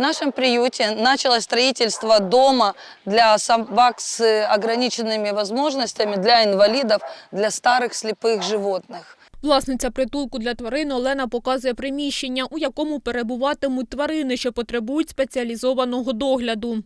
В нашем приюте началось строительство дома для собак с э, ограниченными возможностями, для инвалидов, для старых слепых животных. Власниця притулку для тварин Олена показує приміщення, у якому перебуватимуть тварини, що потребують спеціалізованого догляду.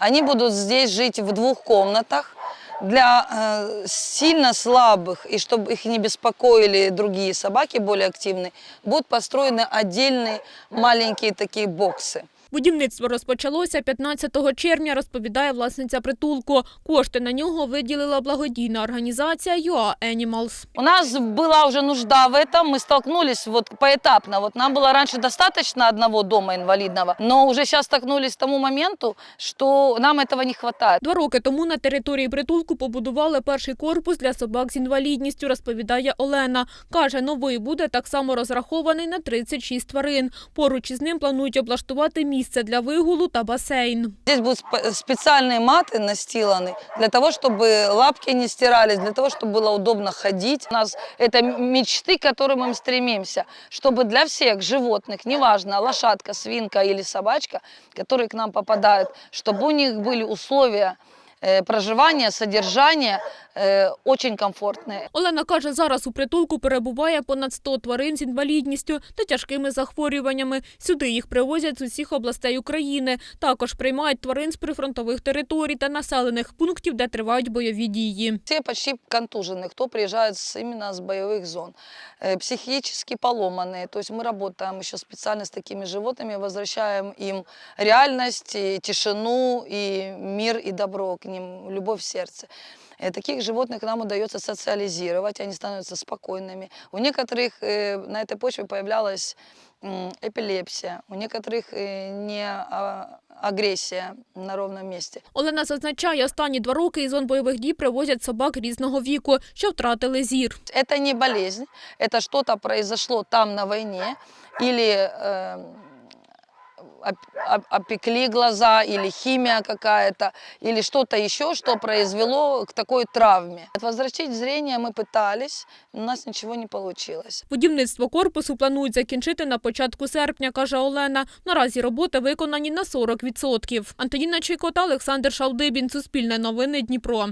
Они будут здесь жить в двух комнатах. Для э, сильно слабых, и чтобы их не беспокоили другие собаки более активные, будут построены отдельные маленькие такие боксы. Будівництво розпочалося 15 червня, розповідає власниця притулку. Кошти на нього виділила благодійна організація UA Animals. У нас была уже нужда в этом, мы столкнулись вот поэтапно. Вот нам было раньше достаточно одного дома инвалидного, но уже сейчас столкнулись к тому моменту, что нам этого не хватает. Два роки тому на території притулку побудували перший корпус для собак з інвалідністю, розповідає Олена. Каже, новий буде так само розрахований на 36 тварин. Поруч із ним планують облаштувати місце для вигулу та басейн. Здесь будут спе- специальные маты настиланы для того, чтобы лапки не стирались, для того, чтобы было удобно ходить. У нас это м- мечты, к которым мы стремимся, чтобы для всех животных, неважно, лошадка, свинка или собачка, которые к нам попадают, чтобы у них были условия э, проживания, содержания э, очень комфортные. Олена каже, зараз у притулку перебуває понад 100 тварин з інвалідністю та тяжкими захворюваннями. Сюди їх привозять з усіх областей України. Також приймають тварин з прифронтових територій та населених пунктів, де тривають бойові дії. Все почти контуженные, кто приезжает с, именно с боевых зон, Э, психически поломанные. То есть мы работаем еще специально с такими животными, возвращаем им реальность, и тишину, и мир, и добро к ним, любовь в сердце. Э, Таких животных нам удается социализировать, они становятся спокойными. У некоторых э, на этой почве появлялась м, эпилепсия, у некоторых э, не а, агрессия на ровном месте. Олена зазначає, останні два роки із зон бойових дій привозять собак різного віку, що втратили зір. Это не болезнь, это что-то произошло там на войне, или э, оп- оп- опекли глаза, или химия какая-то, или что-то еще, что произвело к такой травме. Возвращать зрение мы пытались, у нас ничего не получилось. Будівництво корпусу планують закінчити на початку серпня, каже Олена. Наразі роботи виконані на 40%. Антоніна Чайко та Олександр Шалдибін. Суспільне новини Дніпро.